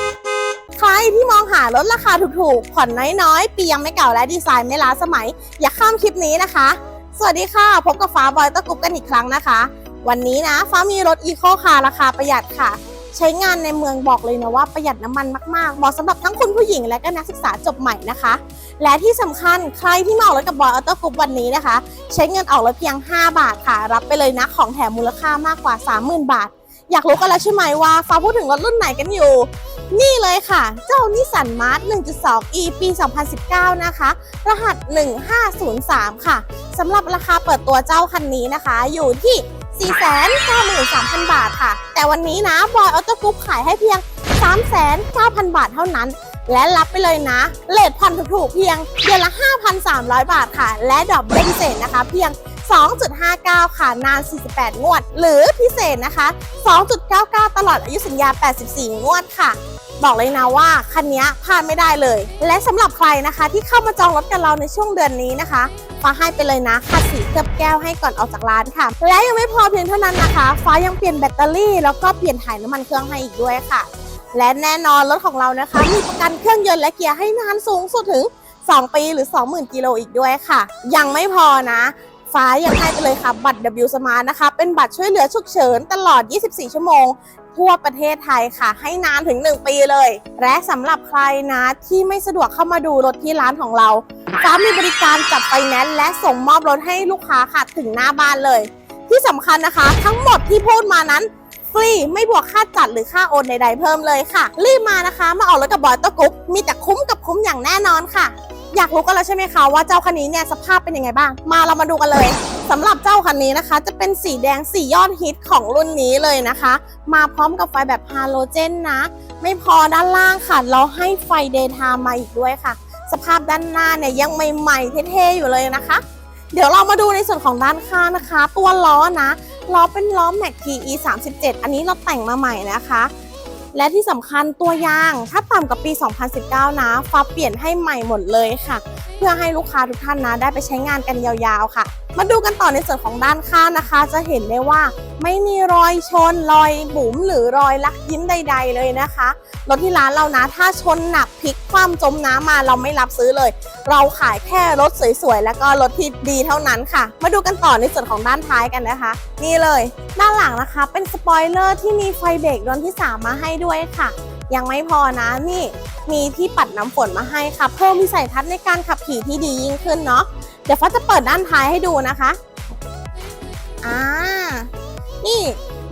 ลดรที่มองหารถราคาถูกๆ ผ่อนน้อยๆ ปียังไม่เก่าและดีไซน์ไม่ล้าสมัย อย่าข้ามคลิปนี้นะคะ สวัสดีค่ะ พบกับฟ้าบอยตะกุบกันอีกครั้งนะคะ วันนี้นะ ฟ้ามีรถอีโคคาร์ราคาประหยัดค่ะ ใช้งานในเมืองบอกเลยนะว่าประหยัดน้ำมันมากๆ เหมาะสำหรับทั้งคุณผู้หญิงและก็นักศึกษาจบใหม่นะคะ และที่สำคัญใครที่มาออกรถกับบอยออโต้กรุ๊ปวันนี้นะคะ ใช้เงินออกรถเพียง 5 บาทค่ะ รับไปเลยนะของแถมมูลค่ามากกว่า 30,000 บาท อยากรู้กันแล้วใช่ไหมว่าฟ้าพูดถึงรถรุ่นไหนกันอยู่ นี่เลยค่ะ เจ้านิสสันมาร์ท1.2 e ปี 2019 นะคะ รหัส 1503 ค่ะสำหรับราคาเปิดตัวเจ้าคันนี้นะคะ อยู่ที่ 493,000 บาทค่ะ แต่วันนี้นะบอยออโต้กรุ๊ปขายให้เพียง 3,900 บาทเท่านั้น และรับไปเลยนะเลทผ่อนถูกๆเพียงเดือนละ 5,300 บาทค่ะ และดอกเบี้ยพิเศษนะคะ เพียง 2.59 ค่ะ นาน 48 งวด หรือพิเศษนะคะ 2.99 ตลอดอายุสัญญา 84 งวดค่ะบอกเลยนะว่าคันนี้พลาดไม่ได้เลย และสำหรับใครนะคะที่เข้ามาจองรถกับเราในช่วงเดือนนี้นะคะฟ้าให้ไปเลยนะค่าสีเคลือบแก้วให้ก่อนออกจากร้านค่ะ และยังไม่พอเพียงเท่านั้นนะคะ ฟ้ายังเปลี่ยนแบตเตอรี่แล้วก็เปลี่ยนถ่ายน้ำมันเครื่องให้อีกด้วยค่ะ และแน่นอนรถของเรานะคะ มีประกันเครื่องยนต์และเกียร์ให้นานสูงสุดถึง 2 ปีหรือ 20,000 กิโลอีกด้วยค่ะ ยังไม่พอนะ ฟ้ายังให้ไปเลยค่ะ บัตร W Smart นะคะ เป็นบัตรช่วยเหลือฉุกเฉินตลอด 24 ชั่วโมง ทั่วประเทศไทยค่ะ ให้นานถึง 1 ปีเลย และสำหรับใครนะที่ไม่สะดวกเข้ามาดูรถที่ร้านของเรา ฟ้ามีบริการจัดไฟแนนและส่งมอบรถให้ลูกค้าค่ะถึงหน้าบ้านเลย ที่สำคัญนะคะ ทั้งหมดที่พูดมานั้นฟรี ไม่บวกค่าจัดหรือค่าโอนใดๆเพิ่มเลยค่ะ รีบมานะคะ มาออกรถกับบอยตะกรุ๊ปมีแต่คุ้มกับคุ้มอย่างแน่นอนค่ะ อยากรู้กันแล้วใช่ไหมคะว่าเจ้าคันนี้เนี่ยสภาพเป็นยังไงบ้าง มาเรามาดูกันเลยสำหรับเจ้าคันนี้นะคะ จะเป็นสีแดงสียอดฮิตของรุ่นนี้เลยนะคะ มาพร้อมกับไฟแบบฮาโลเจนนะ ไม่พอด้านล่างค่ะ เราให้ไฟเดย์ไทม์มาอีกด้วยค่ะ สภาพด้านหน้าเนี่ยยังใหม่ๆเท่ๆอยู่เลยนะคะ เดี๋ยวเรามาดูในส่วนของด้านข้างนะคะ ตัวล้อนะล้อเป็นล้อ Mac TE 37อันนี้เราแต่งมาใหม่นะคะ และที่สำคัญตัวยางถ้าต่ำกว่าปี 2019 นะฟ้าเปลี่ยนให้ใหม่หมดเลยค่ะ เพื่อให้ลูกค้าทุกท่านนะได้ไปใช้งานกันยาวๆค่ะ มาดูกันต่อในส่วนของด้านข้างนะคะ จะเห็นได้ว่าไม่มีรอยชนรอยบุ๋มหรือรอยลักยิ้มใด ๆ เลยนะคะรถที่ร้านเรานะถ้าชนหนักพลิกคว่ำจมน้ำมาเราไม่รับซื้อเลย เราขายแค่รถสวยๆแล้วก็รถที่ดีเท่านั้นค่ะ มาดูกันต่อในส่วนของด้านท้ายกันนะคะ นี่เลยด้านหลังนะคะ เป็นสปอยเลอร์ที่มีไฟเบรกดวงที่ 3 มาให้ด้วยค่ะ ยังไม่พอนะนี่มีที่ปัดน้ำฝนมาให้ค่ะ เพิ่มวิสัยทัศน์ในการขับขี่ที่ดียิ่งขึ้นเนาะ ดี๋ยวฟ้าจะเปิดด้านท้ายให้ดูนะคะอ่านี่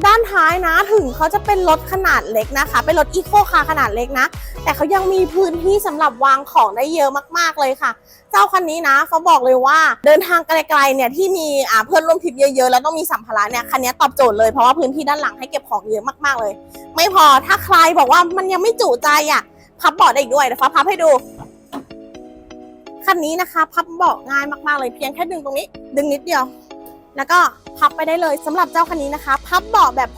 ด้านท้ายนะถึงเขาจะเป็นรถขนาดเล็กนะคะ เป็นรถอีโคคาร์ขนาดเล็กนะ แต่เขายังมีพื้นที่สำหรับวางของได้เยอะมากๆเลยค่ะ เจ้าคันนี้นะเขาบอกเลยว่าเดินทางไกลๆเนี่ยที่มีเพื่อนร่วมทริปเยอะๆแล้วต้องมีสัมภาระเนี่ยคันนี้ตอบโจทย์เลยเพราะว่าพื้นที่ด้านหลังให้เก็บของเยอะมากๆเลย ไม่พอถ้าใครบอกว่ามันยังไม่จุใจอะพับเบาะได้อีกด้วยเดี๋ยวฟ้าพับให้ดู คันนี้นะคะ พับเบาะง่ายมากๆเลยเพียงแค่ดึงตรงนี้ ดึงนิดเดียว แล้วก็พับไปได้เลยสำหรับเจ้าคันนี้นะคะ พับเบาะแบบ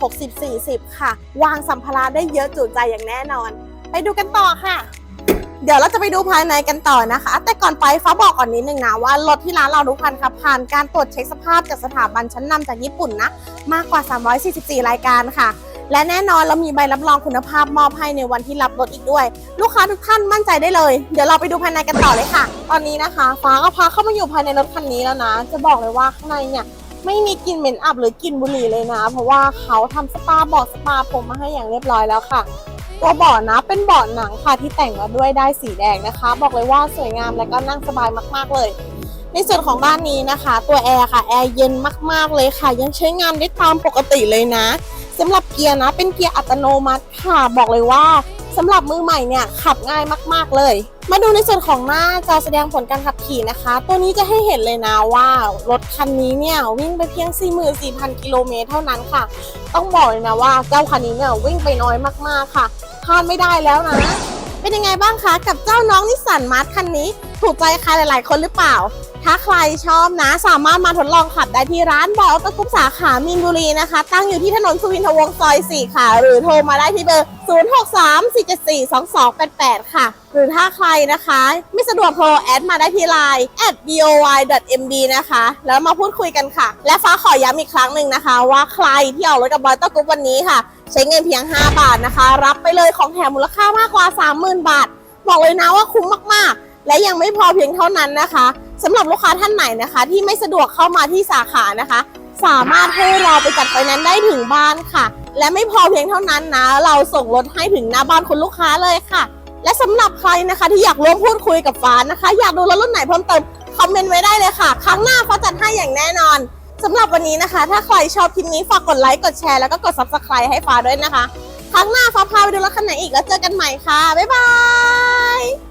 60-40 ค่ะ วางสัมภาระได้เยอะจุใจอย่างแน่นอน ไปดูกันต่อค่ะเดี๋ยวเราจะไปดูภายในกันต่อนะคะ แต่ก่อนไปฟ้าบอกก่อนนิดนึงนะว่ารถที่ร้านเราทุกคันค่ะผ่านการตรวจเช็คสภาพจากสถาบันชั้นนำจากญี่ปุ่นนะ มากกว่า 344 รายการค่ะ และแน่นอนเรามีใบรับรองคุณภาพมอบให้ในวันที่รับรถอีกด้วย ลูกค้าทุกท่านมั่นใจได้เลย เดี๋ยวเราไปดูภายในกันต่อเลยค่ะ ตอนนี้นะคะ ฟ้าก็พาเข้ามาอยู่ภายในรถคันนี้แล้วนะ จะบอกเลยว่าข้างในเนี่ยไม่มีกลิ่นเหม็นอับหรือกลิ่นบุหรี่เลยนะ เพราะว่าเขาทำสปาเบาะสปาผมมาให้อย่างเรียบร้อยแล้วค่ะ ตัวเบาะนะเป็นเบาะหนังค่ะที่แต่งมาด้วยได้สีแดงนะคะ บอกเลยว่าสวยงามและก็นั่งสบายมาก ๆเลยในส่วนของด้านนี้นะคะ ตัวแอร์ค่ะแอร์เย็นมากๆเลยค่ะ ยังใช้งานได้ตามปกติเลยนะ สำหรับเกียร์นะ เป็นเกียร์อัตโนมัติค่ะ บอกเลยว่าสำหรับมือใหม่เนี่ยขับง่ายมาก ๆ เลย มาดูในส่วนของหน้าจอแสดงผลการขับขี่นะคะ ตัวนี้จะให้เห็นเลยนะว่ารถคันนี้เนี่ยวิ่งไปเพียง 44,000 กิโลเมตรเท่านั้นค่ะ ต้องบอกเลยนะว่าเจ้าคันนี้เนี่ยวิ่งไปน้อยมากๆค่ะพลาดไม่ได้แล้วนะ เป็นยังไงบ้างคะกับเจ้าน้องนิสสันมาร์ทคันนี้ ถูกใจใครหลาย ๆ คนหรือเปล่า ถ้าใครชอบนะ สามารถมาทดลองขับได้ที่ร้านบอยออโตกรุ๊ปสาขามีนบุรีนะคะ ตั้งอยู่ที่ถนนสุวินทวงศ์ซอย 4 ค่ะ หรือโทรมาได้ที่เบอร์ 0634742288 ค่ะ หรือถ้าใครนะคะ ไม่สะดวกโทรแอดมาได้ที่ไลน์ at boy.mb นะคะ แล้วมาพูดคุยกันค่ะ และฟ้าขอย้ำอีกครั้งหนึ่งนะคะ ว่าใครที่ออกรถกับบอยออโตกรุ๊ปวันนี้ค่ะ ใช้เงินเพียง 5 บาทนะคะ รับไปเลยของแถมมูลค่ามากกว่า 30,000 บาท บอกเลยนะว่าคุ้มมากๆ และยังไม่พอเพียงเท่านั้นนะคะ สำหรับลูกค้าท่านไหนนะคะ ที่ไม่สะดวกเข้ามาที่สาขานะคะ สามารถให้เราไปจัดไฟแนนซ์ได้ถึงบ้านค่ะ และไม่พอเพียงเท่านั้นนะ เราส่งรถให้ถึงหน้าบ้านคุณลูกค้าเลยค่ะ และสำหรับใครนะคะ ที่อยากร่วมพูดคุยกับฟ้านะคะ อยากดูรถรุ่นไหนเพิ่มเติมคอมเมนต์ไว้ได้เลยค่ะ ครั้งหน้าฟ้าจัดให้อย่างแน่นอนสำหรับวันนี้นะคะ ถ้าใครชอบคลิปนี้ฝากกดไลค์กดแชร์แล้วก็กด subscribe ให้ฟ้าด้วยนะคะ ครั้งหน้าฟ้าพาไปดูรถคันไหนอีกแล้วเจอกันใหม่ค่ะบ๊ายบาย